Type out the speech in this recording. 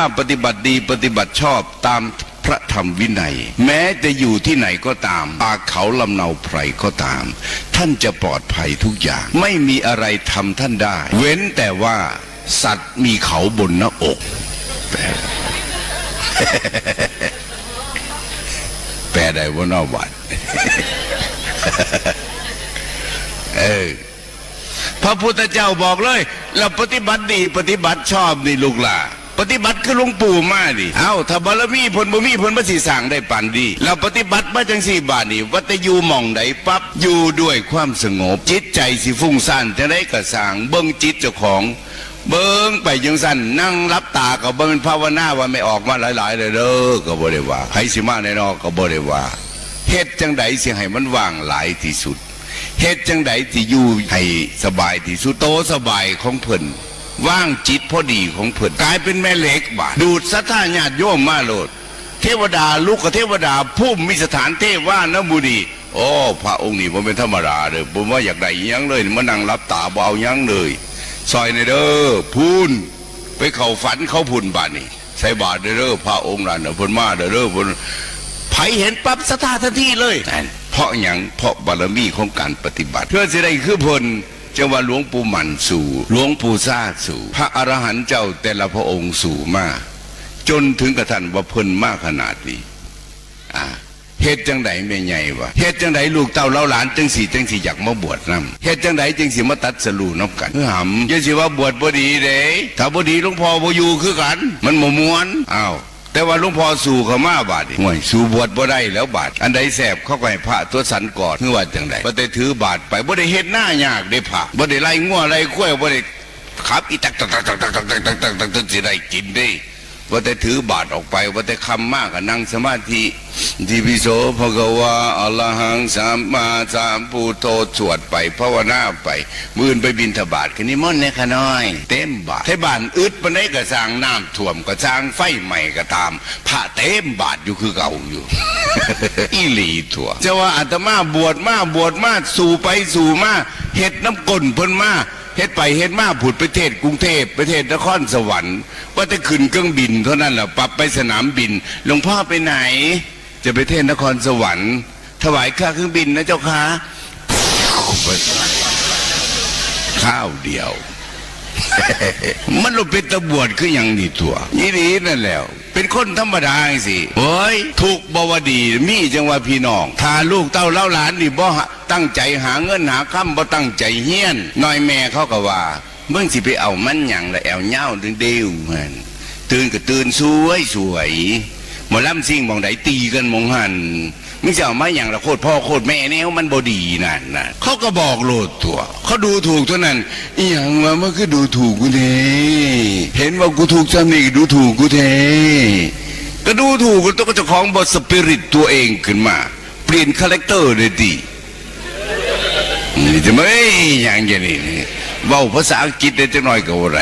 ถ้าปฏิบัติดีปฏิบัติชอบตามพระธรรมวินัย แม้จะอยู่ที่ไหนก็ตาม ป่าเขาลำเนาไพรก็ตาม ท่านจะปลอดภัยทุกอย่าง ไม่มีอะไรทำท่านได้ เว้นแต่ว่าสัตว์มีเขาบนหน้าอกแปลแปลได้ว่านอวัดเออพระพุทธเจ้าบอกเลยเราปฏิบัติดีปฏิบัติชอบนี่ลูกหล่ะ ปฏิบัติคือหลวงปู่มาดิเอ้าถ้าบารมีผลบ่มีผลบ่สิสร้างได้ปานดีเราปฏิบัติมาจังสี่บาทนี่วัตอยู่หม่องใดปั๊บอยู่ด้วยความสงบ จิตใจสิฟุ้งซ่านจะได้กระสางเบิ่งจิตเจ้าของเบิ่งไปจังสั่นนั่งรับตาก็บ่เป็นภาวนาว่าไม่ออกมาหลาย ๆ เลยเด้อก็บ่ได้ว่าใครสิมาในนอกก็บ่ได้ว่าเฮ็ดจังใดสิให้มันว่างหลายที่สุดเฮ็ดจังใดที่อยู่ให้สบายที่สุดโตสบายของเพิ่น ว่างจิตพอดีของเพิ่นกลายเป็นแม่เหล็กบาดดูดสัทธาญาติโยมมาโลด เทวดาลูกกับเทวดาผู้มีสถานเทพว่านบุรีโอ้พระองค์นี่ผมเป็นธรรมดาเด้อผมว่าอยากได้อิหยังเลยมานั่งรับตาบ่เอาหยังเลยซอยในเด้อพูนไปเข้าฝันเขาพูนบาดนี่ใส่บาทเด้อเด้อพระองค์นั่นน่ะเพิ่นมาเด้อเด้อเพิ่นไผเห็นปั๊บสตาทันทีเลยนั่นเพราะอย่างเพราะบารมีของการปฏิบัติ เพื่อจะได้คือผล จังว่าหลวงปู่หมันสู่หลวงปู่ซาสู่ พระอรหันต์เจ้าแต่ละพระองค์สู่มาก จนถึงกระทันว่าเพิ่นมากขนาดนี้อ่าเฮ็ดจังไดแม่ใหญ่วะเฮ็ดจังไดลูกเต้าเล่าหลานจังสีจังสีอยากมาบวชนํเฮ็ดจังไดจังสีมาตัดสลูน้ำกันเพื่อหำยังสิว่าบวชบ่ดีเด้ถ้าบ่ดีหลวงพ่อบ่อยู่คือกัน มันบ่ม่วนอ้าว แต่ว่าหลวงพ่อสู่เขามาบาดห่วยสู่บวชบ่ได้แล้วบาดอันใดแสบเขาก็ให้พระตัวสันกอดคือว่าจังใดบ่ได้ถือบาดไปบ่ได้เฮ็ดหน้ายากได้ผ่าบ่ได้ไล่งัวไล่ข้วยบ่ได้ขับอีตักตักตักตักตักตักตักตักตักตักตักสิได้กินได้ ว่าแต่ถือบาทออกไป ว่าแต่คำมากก็นั่งสมาธิที่พิโสภะกวาอะระหังสัมมาสัมพุทโธสวดไปภาวนาไป มื่นไปบินทบาทคืนนี้ม่อนเนี่ยขน้อย เต็มบาทเทบานอึดปานได้กระสร้างน้ำท่วมกระสร้างไฟใหม่ก็ตามพระเต็มบาทอยู่คือเก่าอยู่อีหลีถั่วจะว่าอาตมาบวชมาบวชมาสู่ไปสู่มาเฮ็ดน้ำกลนเพิ่นมา เฮ็ดไปเฮ็ดมาผุดประเทศกรุงเทพประเทศนครสวรรค์ ว่าจะขึ้นเครื่องบินเท่านั้นแหละปรับไปสนามบินหลวงพ่อไปไหน จะไปเทศนครสวรรค์ ถวายค่าเครื่องบินนะเจ้าค่ะข้าวเดียว มันเราเป็นตะบวดคืออย่างนี้ตัวยี่ดีนั่นแหล้ว เป็นคนธรรมดาสิโอ้ยถูกบวดีมีจังว่าพี่น้องถ้าลูกเต้าเล่าหลานนี่บ่ตั้งใจหาเงินหาคำบ่ตั้งใจเฮียนน้อยแม่เขาก็ว่าเมื่อสิไปเอามันหยังละแอวเง่าดึงเดียวเหมือนตื่นก็ตื่นสวยสวยหมอลำซิ่งมองไหนตีกันมองหัน ไม่จะเอามาอย่างละโคตรพ่อโคตรแม่แนวมันบดีนั่นนะเขาก็บอกโลดตัว เขาดูถูกเท่านั้นอหย่างว่ามันคือดูถูกกูเทเห็นว่ากูถูกจำนี่ดูถูกกูเทก็ดูถูกกูต้องเจ้าของบทสปิริตตัวเองขึ้นมา เปลี่ยนคาแรคเตอร์เลยดีนี่จะไม่อย่างอย่างนี้เว้าภาษาอังกฤษได้จังหน่อยก็อะไร